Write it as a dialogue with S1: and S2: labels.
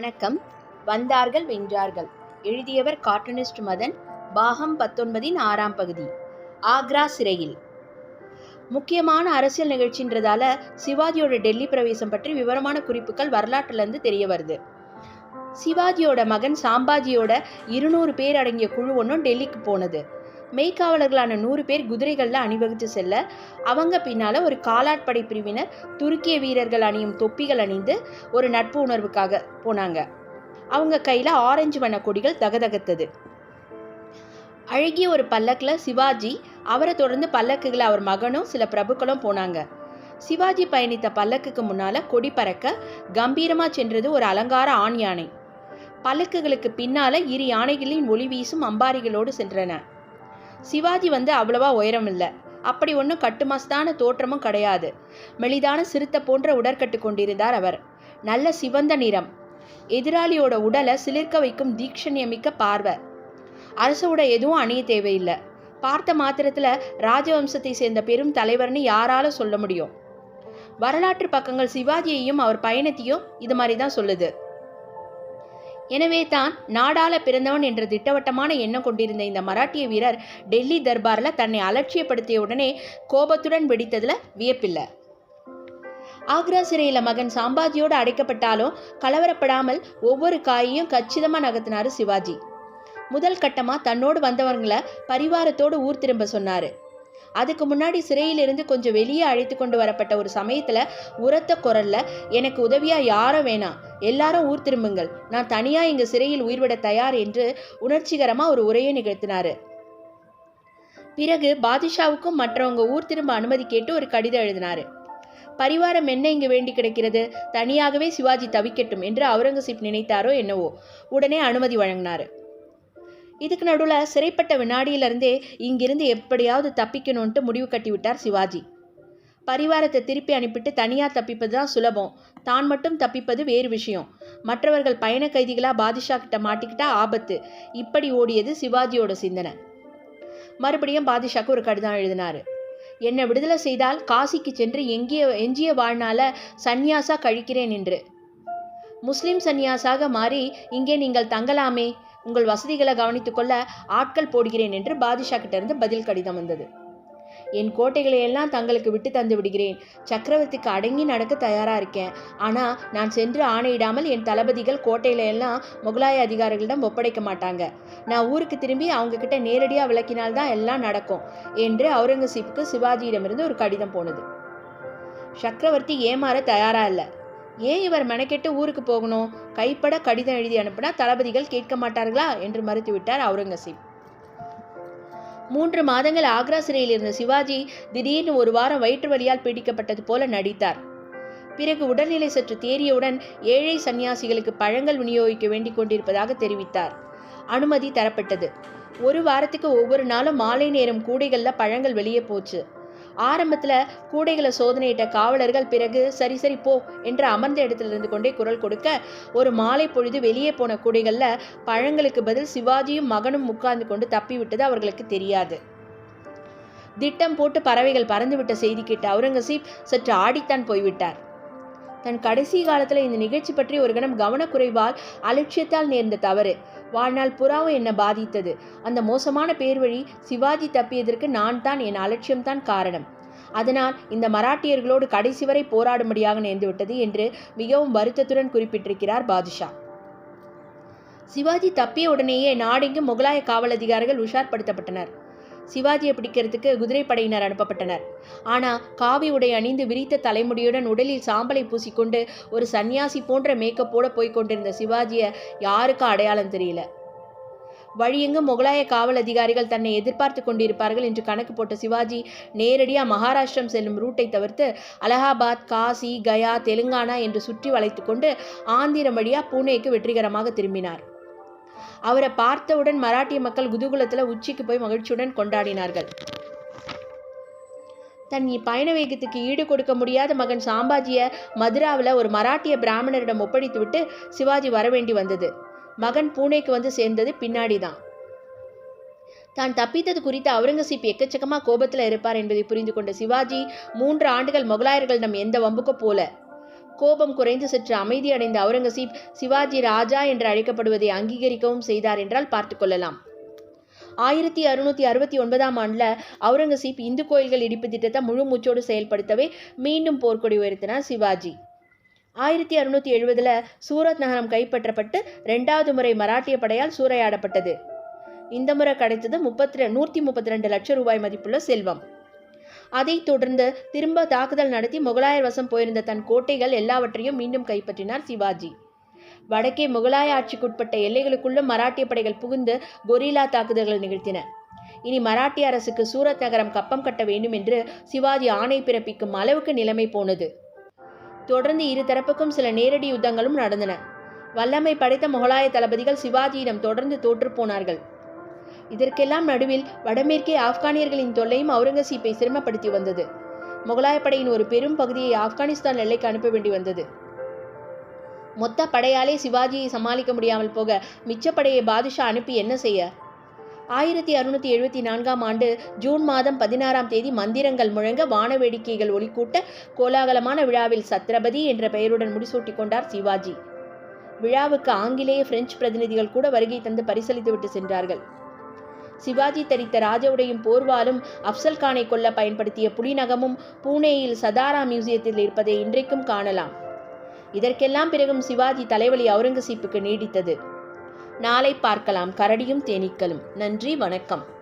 S1: வணக்கம். வந்தார்கள் வென்றார்கள். எழுதியவர் கார்ட்டூனிஸ்ட் மதன் பாகம் பத்தொன்பதின் ஆறாம் பகுதி. ஆக்ரா சிறையில். முக்கியமான அரசியல் நிகழ்ச்சின்றதால சிவாஜியோட டெல்லி பிரவேசம் பற்றி விவரமான குறிப்புகள் வரலாற்றுலேருந்து தெரிய வருது. சிவாஜியோட மகன் சாம்பாஜியோட இருநூறு பேர் அடங்கிய குழு ஒன்றும் டெல்லிக்கு போனது. மெய்க்காவலர்களான நூறு பேர் குதிரைகளில் அணிவகுத்து செல்ல அவங்க பின்னால ஒரு காலாட்படை பிரிவினர் துருக்கிய வீரர்கள் அணியும் தொப்பிகள் அணிந்து ஒரு நட்பு உணர்வுக்காக போனாங்க. அவங்க கையில் ஆரஞ்சு வண்ண கொடிகள் தகதகத்தது. அழகிய ஒரு பல்லக்கில் சிவாஜி அவரை தொடர்ந்து பல்லக்குகளை அவர் மகனும் சில பிரபுக்களும் போனாங்க. சிவாஜி பயணித்த பல்லக்குக்கு முன்னால் கொடி பறக்க கம்பீரமாக சென்றது ஒரு அலங்கார ஆண் யானை. பல்லக்குகளுக்கு பின்னால இரு யானைகளின் ஒளி வீசும் அம்பாரிகளோடு சென்றன. சிவாஜி வந்து அவ்வளவா உயரம் இல்லை அப்படி ஒன்றும் கட்டுமஸ்தான தோற்றமும் கிடையாது. மெலிதான சிறுத்தை போன்ற உடற்கட்டு கொண்டிருந்தார் அவர். நல்ல சிவந்த நிறம். எதிராளியோட உடலை சிலிர்க்க வைக்கும் தீக்ஷண்யமிக்க பார்வை. அரசு உடை எதுவும் அணிய தேவையில்லை. பார்த்த மாத்திரத்தில் ராஜவம்சத்தை சேர்ந்த பெரும் தலைவர்னு யாரால சொல்ல முடியும்? வரலாற்று பக்கங்கள் சிவாஜியையும் அவர் பயணத்தையும் இது மாதிரி தான் சொல்லுது. எனவே தான் நாடால பிறந்தவன் என்ற திட்டவட்டமான எண்ணம் கொண்டிருந்த இந்த மராட்டிய வீரர் டெல்லி தர்பாரில் தன்னை அலட்சியப்படுத்திய உடனே கோபத்துடன் வெடித்ததில் வியப்பில்லை. ஆக்ரா சிறையில் மகன் சாம்பாஜியோடு அடைக்கப்பட்டாலும் கலவரப்படாமல் ஒவ்வொரு காயையும் கச்சிதமாக நகர்த்தினார் சிவாஜி. முதல் கட்டமாக தன்னோடு வந்தவங்களை பரிவாரத்தோடு ஊர் திரும்ப சொன்னார். அதுக்கு முன்னாடி சிறையிலிருந்து கொஞ்சம் வெளியே அழைத்து கொண்டு வரப்பட்ட ஒரு சமயத்தில் உரத்த குரலில் எனக்கு உதவியாக யாரும் வேணாம். எல்லாரும் ஊர் திரும்புங்கள். நான் தனியாக இங்கே சிறையில் உயிர்விட தயார் என்று உணர்ச்சிகரமாக ஒரு உரையை நிகழ்த்தினார். பிறகு பாதிஷாவுக்கும் மற்றவங்க ஊர் திரும்ப அனுமதி கேட்டு ஒரு கடிதம் எழுதினார். பரிவாரம் என்ன இங்கு வேண்டி கிடைக்கிறது? தனியாகவே சிவாஜி தவிக்கட்டும் என்று அவுரங்கசீப் நினைத்தாரோ என்னவோ? உடனே அனுமதி வழங்கினார். இதுக்கு நடுவில் சிறைப்பட்ட வினாடியிலிருந்தே இங்கிருந்து எப்படியாவது தப்பிக்கணும்ன்ட்டு முடிவு கட்டிவிட்டார் சிவாஜி. பரிவாரத்தை திருப்பி அனுப்பிட்டு தனியாக தப்பிப்பது தான் சுலபம். தான் மட்டும் தப்பிப்பது வேறு விஷயம். மற்றவர்கள் பயண கைதிகளாக பாதிஷா கிட்ட மாட்டிக்கிட்டா ஆபத்து. இப்படி ஓடியது சிவாஜியோட சிந்தனை. மறுபடியும் பாதிஷாக்கு ஒரு கடிதம் எழுதினார். என்னை விடுதலை செய்தால் காசிக்கு சென்று எங்கிய எஞ்சிய வாழ்நாள சந்நியாசா கழிக்கிறேன் என்று. முஸ்லிம் சந்நியாசாக மாறி இங்கே நீங்கள் தங்கலாமே. உங்கள் வசதிகளை கவனித்துக்கொள்ள ஆட்கள் போடுகிறேன் என்று பாதிஷா கிட்ட பதில் கடிதம் வந்தது. என் கோட்டைகளை எல்லாம் தங்களுக்கு விட்டு தந்து விடுகிறேன். சக்கரவர்த்திக்கு அடங்கி நடக்க தயாரா இருக்கேன். ஆனா நான் சென்று ஆணையிடாமல் என் தளபதிகள் கோட்டையில எல்லாம் முகலாய அதிகாரிகளிடம் ஒப்படைக்க மாட்டாங்க. நான் ஊருக்கு திரும்பி அவங்க கிட்ட நேரடியா விளக்கினால்தான் எல்லாம் நடக்கும் என்று அவுரங்கசீப்புக்கு சிவாஜியிடமிருந்து ஒரு கடிதம் போனது. சக்கரவர்த்தி ஏமாற தயாரா இல்லை. ஏன் இவர் மெனக்கெட்டு ஊருக்கு போகணும்? கைப்பட கடிதம் எழுதி அனுப்பினா தளபதிகள் கேட்க மாட்டார்களா? என்று மறுத்துவிட்டார் அவுரங்கசீப். மூன்று மாதங்கள் ஆக்ரா சிறையில் இருந்த சிவாஜி திடீர்னு ஒரு வாரம் வயிற்று வலியால் பீடிக்கப்பட்டது போல நடித்தார். பிறகு உடல்நிலை சற்று தேறியவுடன் ஏழை சன்னியாசிகளுக்கு பழங்கள் விநியோகிக்க வேண்டிக் கொண்டிருப்பதாக தெரிவித்தார். அனுமதி தரப்பட்டது. ஒரு வாரத்துக்கு ஒவ்வொரு நாளும் மாலை நேரம் கூடைகளில் பழங்கள் வெளியே போச்சு. ஆரம்பத்தில் கூடைகளை சோதனையிட்ட காவலர்கள் பிறகு சரி சரி போ என்று அமர்ந்த இடத்துல இருந்து கொண்டே குரல் கொடுக்க ஒரு மாலை பொழுது வெளியே போன கூடைகளில் பழங்களுக்கு பதில் சிவாஜியும் மகனும் உட்கார்ந்து கொண்டு தப்பி விட்டது அவர்களுக்கு தெரியாது. திட்டம் போட்டு பறவைகள் பறந்துவிட்ட செய்தி கேட்ட அவுரங்கசீப் சற்று ஆடித்தான் போய்விட்டார். தன் கடைசி காலத்தில் இந்த நிகழ்ச்சி பற்றி ஒரு கணம் கவனக்குறைவால் அலட்சியத்தால் நேர்ந்த தவறு. வாழ்நாள் புறாவும் என்னை பாதித்தது? அந்த மோசமான பேர்வழி சிவாஜி தப்பியதற்கு நான் தான் என் அலட்சியம்தான் காரணம். அதனால் இந்த மராட்டியர்களோடு கடைசி வரை போராடும்படியாக நேர்ந்துவிட்டது என்று மிகவும் வருத்தத்துடன் குறிப்பிட்டிருக்கிறார் பாதுஷா. சிவாஜி தப்பிய உடனேயே நாடெங்கும் முகலாய காவல் அதிகாரிகள் உஷார்படுத்தப்பட்டனர். சிவாஜியை பிடிக்கிறதுக்கு குதிரைப்படையினர் அனுப்பப்பட்டனர். ஆனால் காவி உடை அணிந்து விரித்த தலைமுடியுடன் உடலில் சாம்பலை பூசிக்கொண்டு ஒரு சன்னியாசி போன்ற மேக்கப்போட போய் கொண்டிருந்த சிவாஜியை யாருக்கும் அடையாளம் தெரியல. வழியெங்கும் முகலாய காவல் அதிகாரிகள் தன்னை எதிர்பார்த்து கொண்டிருப்பார்கள் என்று கணக்கு போட்ட சிவாஜி நேரடியாக மகாராஷ்டிரம் செல்லும் ரூட்டை தவிர்த்து அலகாபாத் காசி கயா தெலுங்கானா என்று சுற்றி வளைத்து கொண்டு ஆந்திரம் வழியாக பூனேக்கு வெற்றிகரமாக திரும்பினார். அவரை பார்த்தவுடன் மராட்டிய மக்கள் குதூகுலத்தில் உச்சிக்கு போய் மகிழ்ச்சியுடன் கொண்டாடினார்கள். தன் பயண வேகத்துக்கு ஈடு கொடுக்க முடியாத மகன் சாம்பாஜியை மதுராவில் ஒரு மராட்டிய பிராமணரிடம் ஒப்படைத்துவிட்டு சிவாஜி வரவேண்டி வந்தது. மகன் பூனேக்கு வந்து சேர்ந்தது பின்னாடி தான் தான் தப்பித்தது குறித்து அவுரங்கசீப் எக்கச்சக்கமாக கோபத்தில் இருப்பார் என்பதை புரிந்து கொண்ட சிவாஜி மூன்று ஆண்டுகள் முகலாயர்களிடம் எந்த வம்புக்கும் போல கோபம் குறைந்து சற்று அமைதியடைந்த அவுரங்கசீப் சிவாஜி ராஜா என்று அழைக்கப்படுவதை அங்கீகரிக்கவும் செய்தார் என்றால் பார்த்துக்கொள்ளலாம் ஆயிரத்தி அறுநூத்தி அறுபத்தி ஒன்பதாம் ஆண்டுல அவுரங்கசீப் இந்து கோயில்கள் இடிப்பு திட்டத்தை முழு மூச்சோடு செயல்படுத்தவே மீண்டும் போர்க்கொடி உயர்த்தினார் சிவாஜி. ஆயிரத்தி அறுநூத்தி எழுபதுல சூரத் நகரம் கைப்பற்றப்பட்டு ரெண்டாவது முறை மராட்டிய படையால் சூறையாடப்பட்டது. இந்த முறை கிடைத்தது முப்பத்தி நூற்றி முப்பத்தி ரெண்டு லட்சம் ரூபாய் மதிப்புள்ள செல்வம். அதைத் தொடர்ந்து திரும்ப தாக்குதல் நடத்தி முகலாயர் வசம் போயிருந்த தன் கோட்டைகள் எல்லாவற்றையும் மீண்டும் கைப்பற்றினார் சிவாஜி. வடக்கே முகலாய ஆட்சிக்குட்பட்ட எல்லைகளுக்குள்ள மராட்டிய படைகள் புகுந்து கொரில்லா தாக்குதல்கள் நிகழ்த்தின. இனி மராட்டிய அரசுக்கு சூரத் நகரம் கப்பம் கட்ட வேண்டும் என்று சிவாஜி ஆணை பிறப்பிக்கும் அளவுக்கு நிலைமை போனது. தொடர்ந்து இரு தரப்புக்கும் சில நேரடி யுத்தங்களும் நடந்தன. வல்லமை படைத்த முகலாய தளபதிகள் சிவாஜியிடம் தொடர்ந்து தோற்றுப் போனார்கள். இதற்கெல்லாம் நடுவில் வடமேற்கே ஆப்கானியர்களின் தொல்லையும் அவுரங்கசீப்பை சிரமப்படுத்தி வந்தது. முகலாய படையின் ஒரு பெரும் பகுதியை ஆப்கானிஸ்தான் எல்லைக்கு அனுப்ப வேண்டி வந்தது. மொத்த படையாலே சிவாஜியை சமாளிக்க முடியாமல் போக மிச்சப்படையை பாதுஷா அனுப்பி என்ன செய்ய? ஆயிரத்தி அறுநூத்தி எழுபத்தி நான்காம் ஆண்டு ஜூன் மாதம் பதினாறாம் தேதி மந்திரங்கள் முழங்க வான வேடிக்கைகள் ஒளிக்கூட்ட கோலாகலமான விழாவில் சத்ரபதி என்ற பெயருடன் முடிசூட்டி கொண்டார் சிவாஜி. விழாவுக்கு ஆங்கிலேய பிரெஞ்சு பிரதிநிதிகள் கூட வருகை தந்து பரிசளித்துவிட்டு சென்றார்கள். சிவாஜி தரித்த ராஜவுடையும் போர்வாலும் அப்சல் கானை கொல்ல பயன்படுத்திய புலிநகமும் பூனேயில் சதாரா மியூசியத்தில் இருப்பதை இன்றைக்கும் காணலாம். இதற்கெல்லாம் பிறகும் சிவாஜி தலைவலி அவுரங்கசீப்புக்கு நீடித்தது. நாளை பார்க்கலாம். கரடியும் தேனீக்களும். நன்றி வணக்கம்.